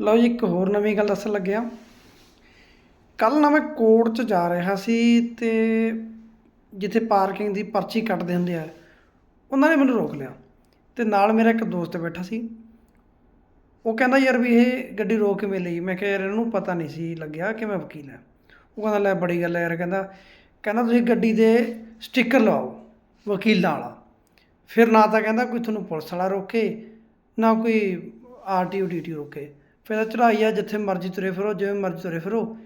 ਲਓ ਜੀ, ਇੱਕ ਹੋਰ ਨਵੀਂ ਗੱਲ ਦੱਸਣ ਲੱਗਿਆ। ਕੱਲ ਨਾ ਮੈਂ ਕੋਰਟ 'ਚ ਜਾ ਰਿਹਾ ਸੀ ਤੇ ਜਿੱਥੇ ਪਾਰਕਿੰਗ ਦੀ ਪਰਚੀ ਕੱਟਦੇ ਹੁੰਦੇ ਆ, ਉਹਨਾਂ ਨੇ ਮੈਨੂੰ ਰੋਕ ਲਿਆ। ਤੇ ਨਾਲ ਮੇਰਾ ਇੱਕ ਦੋਸਤ ਬੈਠਾ ਸੀ। ਉਹ ਕਹਿੰਦਾ, ਯਾਰ ਵੀ ਇਹ ਗੱਡੀ ਰੋਕ ਕਿਵੇਂ ਲਈ? ਮੈਂ ਕਿਹਾ, ਯਾਰ ਇਹਨੂੰ ਪਤਾ ਨਹੀਂ ਸੀ ਲੱਗਿਆ ਕਿ ਮੈਂ ਵਕੀਲ ਹਾਂ। ਉਹ ਕਹਿੰਦਾ, ਲੈ, ਬੜੀ ਗੱਲ ਹੈ। ਯਾਰ ਕਹਿੰਦਾ ਕਹਿੰਦਾ, ਤੁਸੀਂ ਗੱਡੀ ਦੇ ਸਟicker ਲਵਾਓ, ਵਕੀਲਾਂ ਵਾਲਾ ਫਿਰ ਨਾ ਤਾਂ ਕਹਿੰਦਾ, ਕੋਈ ਤੁਹਾਨੂੰ ਪੁਲਿਸ ਵਾਲਾ ਰੋਕੇ, ਨਾ ਕੋਈ ਆਰਟੀਓ ਡੀਟੀ ਰੋਕੇ। ਫਿਰ ਚੜਾਈ ਆ, ਜਿੱਥੇ ਮਰਜ਼ੀ ਤੁਰੇ ਫਿਰੋ, ਜਿਵੇਂ ਮਰਜ਼ੀ ਤੁਰੇ ਫਿਰੋ,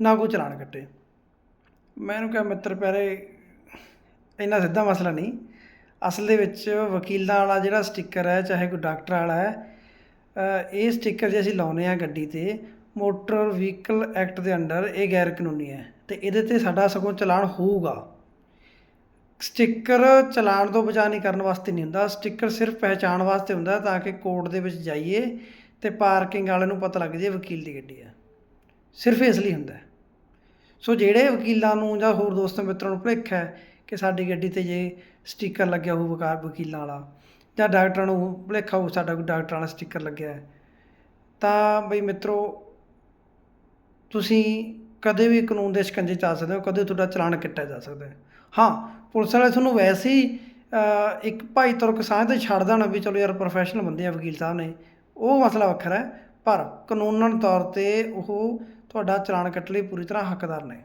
ਨਾ ਕੋਈ ਚਲਾਨ ਕੱਟੇ। ਮੈਂ ਇਹਨੂੰ ਕਿਹਾ, ਮਿੱਤਰ ਪਿਆਰੇ, ਇੰਨਾ ਸਿੱਧਾ ਮਸਲਾ ਨਹੀਂ। ਅਸਲ ਦੇ ਵਿੱਚ ਵਕੀਲਾਂ ਵਾਲਾ ਜਿਹੜਾ ਸਟicker ਹੈ, ਚਾਹੇ ਕੋਈ ਡਾਕਟਰ ਵਾਲਾ ਹੈ ਇਹ ਸਟicker ਜੇ ਅਸੀਂ ਲਾਉਨੇ ਆ ਗੱਡੀ ਤੇ, ਮੋਟਰ ਵਹੀਕਲ ਐਕਟ ਦੇ ਅੰਡਰ ਇਹ ਗੈਰ ਕਾਨੂੰਨੀ ਹੈ ਤੇ ਇਹਦੇ ਤੇ ਸਾਡਾ ਸਗੋਂ ਚਲਾਨ ਹੋਊਗਾ। ਸਟicker ਚਲਾਨ ਤੋਂ ਬਚਾ ਨਹੀਂ ਕਰਨ ਵਾਸਤੇ ਨਹੀਂ ਹੁੰਦਾ, ਸਟicker ਸਿਰਫ ਪਹਿਚਾਣ ਵਾਸਤੇ ਹੁੰਦਾ ਤਾਂ ਕਿ ਕੋਰਟ ਦੇ ਵਿੱਚ ਜਾਈਏ ਤੇ ਪਾਰਕਿੰਗ ਵਾਲੇ ਨੂੰ ਪਤਾ ਲੱਗ ਜੇ ਵਕੀਲ ਦੀ ਗੱਡੀ ਹੈ ਸਿਰਫ ਇਸ ਲਈ ਹੁੰਦਾ। ਸੋ ਜਿਹੜੇ ਵਕੀਲਾਂ ਨੂੰ ਜਾਂ ਹੋਰ ਦੋਸਤਾਂ ਮਿੱਤਰਾਂ ਨੂੰ ਭੁਲੇਖਾ ਹੈ ਕਿ ਸਾਡੀ ਗੱਡੀ ਤੇ ਜੇ ਸਟicker ਲੱਗਿਆ ਹੋਊ ਵਕਾ, ਵਕੀਲਾਂ ਵਾਲਾ ਜਾਂ ਡਾਕਟਰਾਂ ਨੂੰ ਭੁਲੇਖਾ ਹੋ ਸਾਡਾ ਕੋਈ ਡਾਕਟਰਾਂ ਵਾਲਾ ਸਟicker ਲੱਗਿਆ ਤਾਂ ਬਈ ਮਿੱਤਰੋ, ਤੁਸੀਂ ਕਦੇ ਵੀ ਕਾਨੂੰਨ ਦੇ ਸ਼ਿਕੰਜੇ 'ਚ ਆ ਸਕਦੇ ਹੋ, ਕਦੇ ਤੁਹਾਡਾ ਚਲਾਨ ਕੱਟਿਆ ਜਾ ਸਕਦਾ ਹੈ। ਹਾਂ, ਪੁਲਿਸ ਵਾਲੇ ਤੁਹਾਨੂੰ ਵੈਸੇ ਹੀ ਇੱਕ ਭਾਈ ਤੁਰਕ ਸਾਂਝ ਤੇ ਛੱਡ ਦੇਣਾ ਵੀ ਚਲੋ ਯਾਰ ਪ੍ਰੋਫੈਸ਼ਨਲ ਬੰਦੇ ਆ ਵਕੀਲ ਸਾਹਿਬ ਨੇ। ਉਹ ਮਸਲਾ ਵੱਖਰਾ ਹੈ, ਪਰ ਕਾਨੂੰਨਨ ਤੌਰ ਤੇ ਉਹ ਤੁਹਾਡਾ ਚਲਾਨ ਕੱਟਣ ਲਈ ਪੂਰੀ ਤਰ੍ਹਾਂ ਹੱਕਦਾਰ ਨੇ।